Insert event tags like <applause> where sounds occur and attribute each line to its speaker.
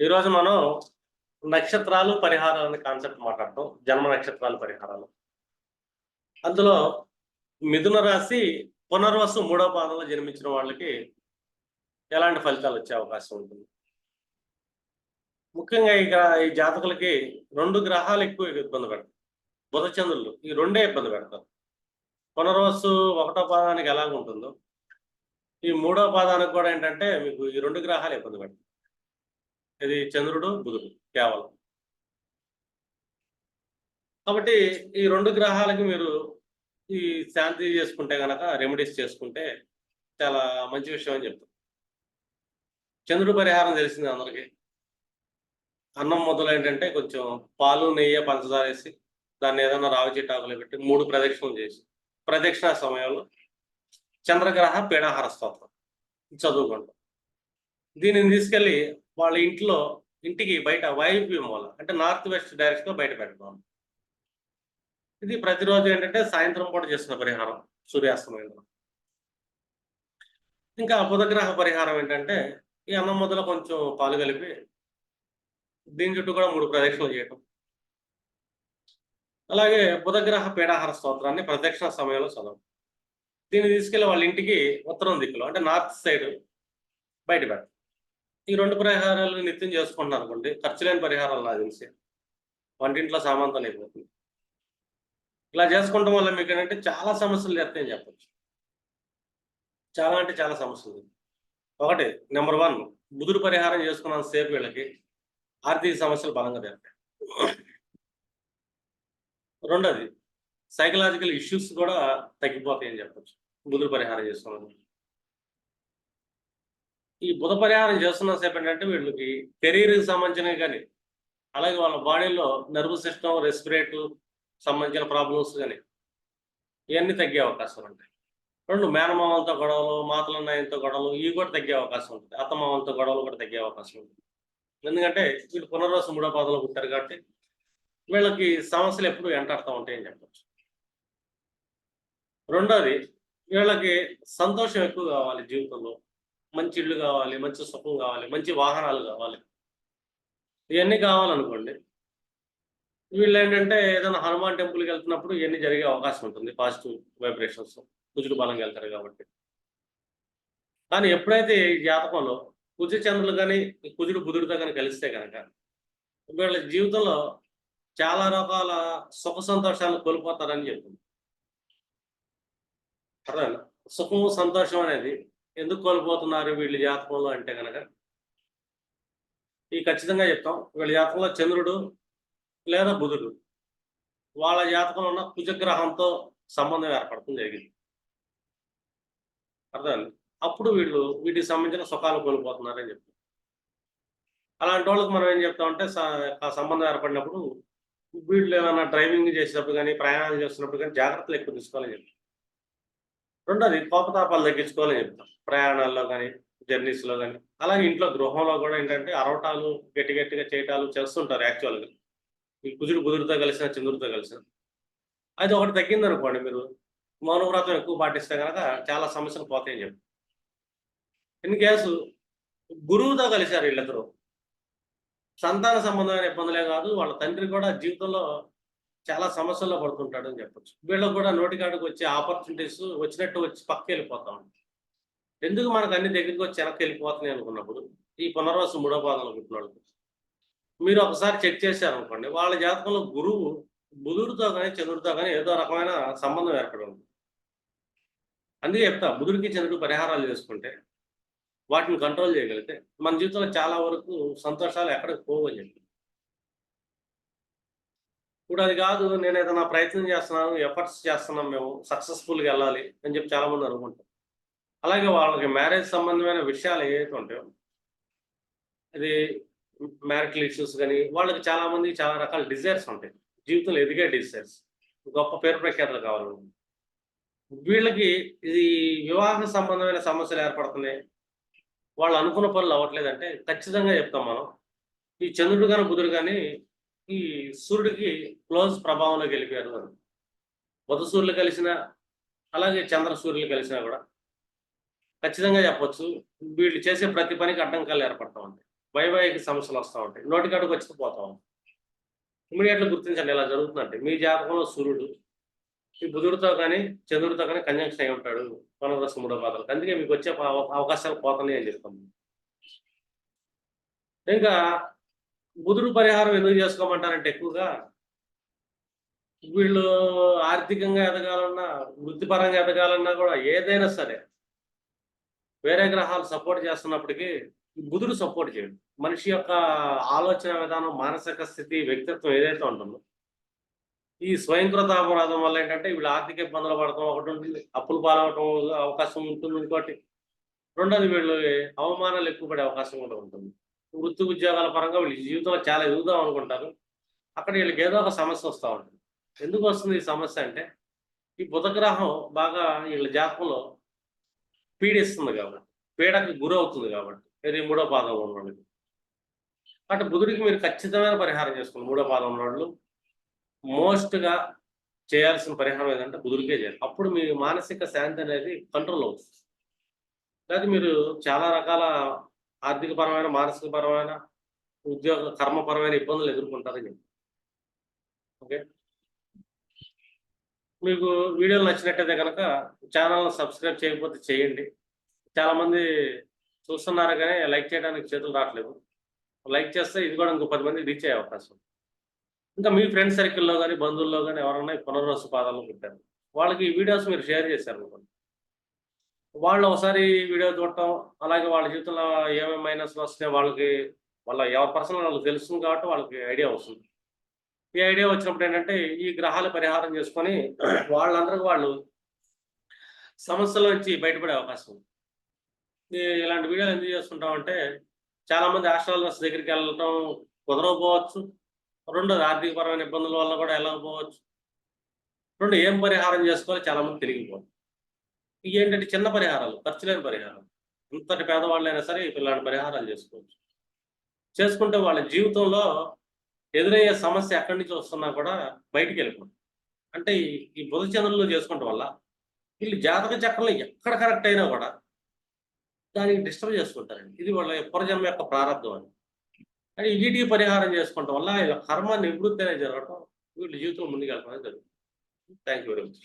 Speaker 1: ఈరోజు మనం నక్షత్రాలు పరిహారాలు అనే కాన్సెప్ట్ మాట్లాడతాం. జన్మ నక్షత్రాలు పరిహారాలు. అందులో మిథున రాశి పునర్వసు మూడో పాదంలో జన్మించిన వాళ్ళకి ఎలాంటి ఫలితాలు వచ్చే అవకాశం ఉంటుంది? ముఖ్యంగా ఈ ఈ జాతకులకి రెండు గ్రహాలు ఎక్కువ ఇబ్బంది పెడతారు బుధ చంద్రులు ఈ రెండే ఇబ్బంది పెడతారు. పునర్వసు ఒకటో పాదానికి ఎలాగ ఉంటుందో ఈ మూడో పాదానికి కూడా ఏంటంటే మీకు ఈ రెండు గ్రహాలు ఇబ్బంది పెడతాయి. ఇది చంద్రుడు బుధుడు కేవలం. కాబట్టి ఈ రెండు గ్రహాలకి మీరు ఈ శాంతి చేసుకుంటే గనక రెమెడీస్ చేసుకుంటే చాలా మంచి విషయం అని చెప్తాం. చంద్రుడు పరిహారం తెలిసింది అందరికి. అన్నం మొదలు ఏంటంటే కొంచెం పాలు నెయ్యి పంచదార వేసి దాన్ని ఏదైనా రావి చిట్టాకులు పెట్టి మూడు ప్రదక్షిణలు చేసి ప్రదక్షిణ సమయంలో చంద్రగ్రహ పీడాహార స్తోత్రం చదువుకుంటాం. దీనిని తీసుకెళ్ళి వాళ్ళ ఇంట్లో ఇంటికి బయట వాయువ్య మూల అంటే నార్త్ వెస్ట్ డైరెక్షన్లో బయట పెడతాం. ఇది ప్రతిరోజు ఏంటంటే సాయంత్రం పూట చేసిన పరిహారం సూర్యాస్తమయంలో. ఇంకా బుధగ్రహ పరిహారం ఏంటంటే ఈ అన్నం మొదల కొంచెం పాలు కలిపి దీని చుట్టూ కూడా మూడు ప్రదక్షిణలు చేయటం. అలాగే బుధగ్రహ పీడాహార స్తోత్రాన్ని ప్రదక్షిణ సమయంలో చదవడం దీన్ని తీసుకెళ్ళి వాళ్ళ ఇంటికి ఉత్తరం దిక్కులో అంటే నార్త్ సైడ్ బయట పెట్టడం ఈ రెండు పరిహారాలు నిత్యం చేసుకుంటున్నారు అనుకోండి ఖర్చు లేని పరిహారాలు నాకు తెలిసి. వంటింట్లో సామాంతం అయిపోతుంది. ఇలా చేసుకోవడం వల్ల మీకు ఏంటంటే చాలా సమస్యలు చేస్తాయని చెప్పచ్చు. చాలా అంటే చాలా సమస్యలు. ఒకటి నెంబర్ వన్ బుధుడు పరిహారం చేసుకున్న సేపు వీళ్ళకి ఆర్థిక సమస్యలు బలంగా తెరతాయి రెండోది సైకలాజికల్ ఇష్యూస్ కూడా తగ్గిపోతాయని చెప్పచ్చు. బుధుడు పరిహారం చేసుకున్నాను ఈ బుధ పరిహారం చేస్తున్న సేపు ఏంటంటే వీళ్ళకి కెరీర్కి సంబంధించినవి కానీ అలాగే వాళ్ళ బాడీలో నర్వ్ సిస్టమ్ రెస్పిరేటివ్ సంబంధించిన ప్రాబ్లమ్స్ కానీ ఇవన్నీ తగ్గే అవకాశం ఉంటాయి. రెండు మేనమామలతో గొడవలు మాతల గొడవలు ఇవి కూడా తగ్గే అవకాశం ఉంటుంది. అత్తమామలతో గొడవలు కూడా తగ్గే అవకాశం ఉంటుంది. ఎందుకంటే వీళ్ళు పునర్వాసం మూడో పాదంలో పుట్టారు కాబట్టి వీళ్ళకి సమస్యలు ఎప్పుడు వెంటాడుతూ ఉంటాయని చెప్పచ్చు. రెండోది వీళ్ళకి సంతోషం ఎక్కువ కావాలి జీవితంలో. మంచి ఇల్లు కావాలి మంచి సుఖం కావాలి మంచి వాహనాలు కావాలి. ఇవన్నీ కావాలనుకోండి వీళ్ళు ఏంటంటే ఏదైనా హనుమాన్ టెంపుల్కి వెళ్తున్నప్పుడు ఇవన్నీ జరిగే అవకాశం ఉంటుంది పాజిటివ్ వైబ్రేషన్స్ కుజుడు బలంగా వెళ్తారు కాబట్టి. కానీ ఎప్పుడైతే ఈ జాతకంలో కుజ చంద్రులు కానీ కుజుడు బుధుడితో కానీ కలిస్తే కనుక వీళ్ళ జీవితంలో చాలా రకాల సుఖ సంతోషాలు కోల్పోతారని చెప్తుంది. అర్థమైందా? సుఖము సంతోషం అనేది ఎందుకు కోల్పోతున్నారు వీళ్ళ జాతకంలో అంటే కనుక ఈ ఖచ్చితంగా చెప్తాం. వీళ్ళ జాతకంలో చంద్రుడు లేదా బుధుడు వాళ్ళ జాతకంలో ఉన్న కుజగ్రహంతో సంబంధం ఏర్పడటం జరిగింది. అర్థమైంది? అప్పుడు వీళ్ళు వీటికి సంబంధించిన సుఖాలు కోల్పోతున్నారని చెప్తాం. అలాంటి వాళ్ళకి మనం ఏం చెప్తామంటే ఆ సంబంధం ఏర్పడినప్పుడు వీళ్ళు ఏమైనా డ్రైవింగ్ చేసినప్పుడు కానీ ప్రయాణాలు చేస్తున్నప్పుడు కానీ జాగ్రత్తలు ఎక్కువ తీసుకోవాలని చెప్తాం. రెండోది కోపతాపాలు తగ్గించుకోవాలని చెప్తాం ప్రయాణాల్లో కానీ జర్నీస్లో కానీ. అలాగే ఇంట్లో గృహంలో కూడా ఏంటంటే అరవటాలు గట్టి గట్టిగా చేయటాలు చేస్తుంటారు యాక్చువల్గా ఈ కుజుడు కుదురుతో కలిసిన చంద్రుడితో కలిసిన. అది ఒకటి తగ్గింది అనుకోండి మీరు మౌనవ్రతం ఎక్కువ పాటిస్తే కనుక చాలా సమస్యలు పోతాయని చెప్పి. ఇన్ కేసు గురువుతో కలిశారు వీళ్ళిద్దరూ. సంతాన సంబంధమైన ఇబ్బందులే కాదు వాళ్ళ తండ్రి కూడా జీవితంలో చాలా సమస్యల్లో పడుతుంటాడు అని చెప్పొచ్చు. వీళ్ళకి కూడా నోటికాడికి వచ్చే ఆపర్చునిటీస్ వచ్చినట్టు వచ్చి పక్క వెళ్ళిపోతా ఉంటాయి. ఎందుకు మనకు అన్ని దగ్గరికి వచ్చి వెనక్కి వెళ్ళిపోతున్నాయి అనుకున్నప్పుడు ఈ పునర్వాసం మూడో పాదంలో అనుకుంటున్నాడు మీరు ఒకసారి చెక్ చేశారనుకోండి వాళ్ళ జాతకంలో గురువు బుధుడితో కానీ చంద్రుడితో కానీ ఏదో రకమైన సంబంధం ఏర్పడి ఉంది అందుకే చెప్తా బుధుడికి చంద్రుడు పరిహారాలు చేసుకుంటే వాటిని కంట్రోల్ చేయగలిగితే మన జీవితంలో చాలా వరకు సంతోషాలు ఎక్కడికి పోవని చెప్పి. ఇప్పుడు అది కాదు నేను ఏదైనా ప్రయత్నం చేస్తున్నాను ఎఫర్ట్స్ చేస్తున్నాం మేము సక్సెస్ఫుల్గా వెళ్ళాలి అని చెప్పి చాలా మంది అనుకుంటాం అలాగే వాళ్ళకి మ్యారేజ్ సంబంధమైన విషయాలు ఏవైతే ఉంటాయో ఇది మ్యారిటల్ ఇష్యూస్ కానీ వాళ్ళకి చాలామంది చాలా రకాల డిజైర్స్ ఉంటాయి. జీవితంలో ఎదిగే డిజైర్స్ గొప్ప పేరు ప్రఖ్యాతలు కావాలి వీళ్ళకి ఇది వివాహ సంబంధమైన సమస్యలు ఏర్పడుతున్నాయి. వాళ్ళు అనుకున్న పనులు అవ్వట్లేదంటే ఖచ్చితంగా చెప్తాం మనం. ఈ చంద్రుడు కానీ బుధుడు కానీ ఈ సూర్యుడికి క్లోజ్ ప్రభావంలో గెలిపారు అని బుధ సూర్యులు కలిసిన అలాగే చంద్ర సూర్యులు కలిసినా కూడా ఖచ్చితంగా చెప్పొచ్చు వీళ్ళు చేసే ప్రతి పనికి అడ్డంకాలు ఏర్పడతా ఉంటాయి. వైవాహిక సమస్యలు వస్తూ ఉంటాయి. నోటికాడికి వచ్చి పోతా ఉంటాయి. ఇమీడియట్గా గుర్తించండి ఇలా జరుగుతుందంటే మీ జాతకంలో సూర్యుడు ఈ బుధుడితో కానీ చంద్రుడితో కానీ కంజంక్షన్ అయి ఉంటాడు. వనరస మూడో పాదాలకు అందుకే మీకు వచ్చే అవకాశాలు పోతున్నాయి అని చెప్తాం ఇంకా ముదురు పరిహారం ఎందుకు చేసుకోమంటారంటే ఎక్కువగా వీళ్ళు ఆర్థికంగా ఎదగాలన్నా వృత్తిపరంగా ఎదగాలన్నా కూడా ఏదైనా సరే వేరే గ్రహాలు సపోర్ట్ చేస్తున్నప్పటికీ బుధుడు సపోర్ట్ చేయడు. మనిషి యొక్క ఆలోచన విధానం మానసిక స్థితి వ్యక్తిత్వం ఏదైతే ఉంటుందో ఈ స్వయంకృత అపరాధం వల్ల ఏంటంటే వీళ్ళు ఆర్థిక ఇబ్బందులు పడటం ఒకటి ఉంటుంది అప్పులు పాలవటం అవకాశం ఉంటుంది ఇంకోటి. రెండోది వీళ్ళు అవమానాలు ఎక్కువ పడే అవకాశం కూడా ఉంటుంది. వృత్తి ఉద్యోగాల పరంగా వీళ్ళు జీవితంలో చాలా ఎదుగుదాం అనుకుంటారు. అక్కడ వీళ్ళకి ఏదో ఒక సమస్య వస్తూ ఉంటుంది. ఎందుకు వస్తుంది ఈ సమస్య అంటే ఈ బుధగ్రహం బాగా వీళ్ళ జాతకంలో పీడిస్తుంది కాబట్టి పీడకు గురవుతుంది కాబట్టి ఇది మూడో పాదం ఉన్నవాళ్ళకి అంటే బుధుడికి మీరు ఖచ్చితమైన పరిహారం చేసుకోండి మూడో పాదం ఉన్నవాళ్ళు మోస్ట్గా చేయాల్సిన పరిహారం ఏదంటే బుధుడికే చేయాలి. అప్పుడు మీ మానసిక శాంతి అనేది కంట్రోల్ అవుతుంది. లేదా మీరు చాలా రకాల ఆర్థిక పరమైన మానసిక పరమైన ఉద్యోగ కర్మపరమైన ఇబ్బందులు ఎదుర్కొంటారని చెప్పి. ఓకే? మీకు వీడియోలు నచ్చినట్టయితే కనుక ఛానల్ సబ్స్క్రైబ్ చేయకపోతే చేయండి. చాలామంది చూస్తున్నారు కానీ లైక్ చేయడానికి చేతులు రావట్లేదు. లైక్ చేస్తే ఇది కూడా ఇంకో పది మంది రీచ్ అయ్యే అవకాశం ఇంకా మీ ఫ్రెండ్ సర్కిల్లో కానీ బంధువుల్లో కానీ ఎవరైనా ఈ పునర్వసు పాదాలు పెట్టారు. వాళ్ళకి ఈ వీడియోస్ మీరు షేర్ చేశారు అనుకోండి. వాళ్ళు ఒకసారి వీడియో చూడటం అలాగే వాళ్ళ జీవితంలో ఏమేమి మైనస్ వస్తే వాళ్ళకి వాళ్ళ ఎవరి పర్సనల్ వాళ్ళకి తెలుస్తుంది కాబట్టి వాళ్ళకి ఐడియా వస్తుంది. ఈ ఐడియా వచ్చినప్పుడు ఏంటంటే ఈ గ్రహాలు పరిహారం చేసుకొని <clears throat> వాళ్ళందరికీ వాళ్ళు సమస్యల నుంచి బయటపడే అవకాశం ఉంది. ఈ- ఇలాంటి వీడియోలు ఎందుకు చేస్తుంటామంటే చాలా మంది ఆస్ట్రాలజర్స్ దగ్గరికి వెళ్ళటం కుదరకపోవచ్చు. రెండోది ఆర్థికపరమైన ఇబ్బందుల వల్ల కూడా వెళ్ళకపోవచ్చు. రెండు ఏం పరిహారం చేసుకోవాలో చాలా మంది తెలియకపోవచ్చు. ఇవి ఏంటంటే చిన్న పరిహారాలు ఖర్చు లేని పరిహారం ఇంతటి పేదవాళ్ళైనా సరే ఇలాంటి పరిహారాలు చేసుకోవచ్చు. చేసుకుంటే వాళ్ళ జీవితంలో ఎదురయ్యే సమస్య ఎక్కడి నుంచి వస్తున్నా కూడా బయటికి వెళ్ళిపోతుంది అంటే ఈ- బుధ చంద్రులు చేసుకోవటం వల్ల వీళ్ళు జాతక చక్రంలో ఎక్కడ కరెక్ట్ అయినా కూడా దానికి డిస్టర్బ్ చేసుకుంటారండి. ఇది వాళ్ళ పురజన్మ యొక్క ప్రారంభం అని. అని వీటికి పరిహారం చేసుకోవటం వల్ల వీళ్ళ కర్మ నివృత్తి అనేది జరగటం వీళ్ళ జీవితంలో ముందుకెళ్ళడం అనేది జరుగుతుంది. Thank you very much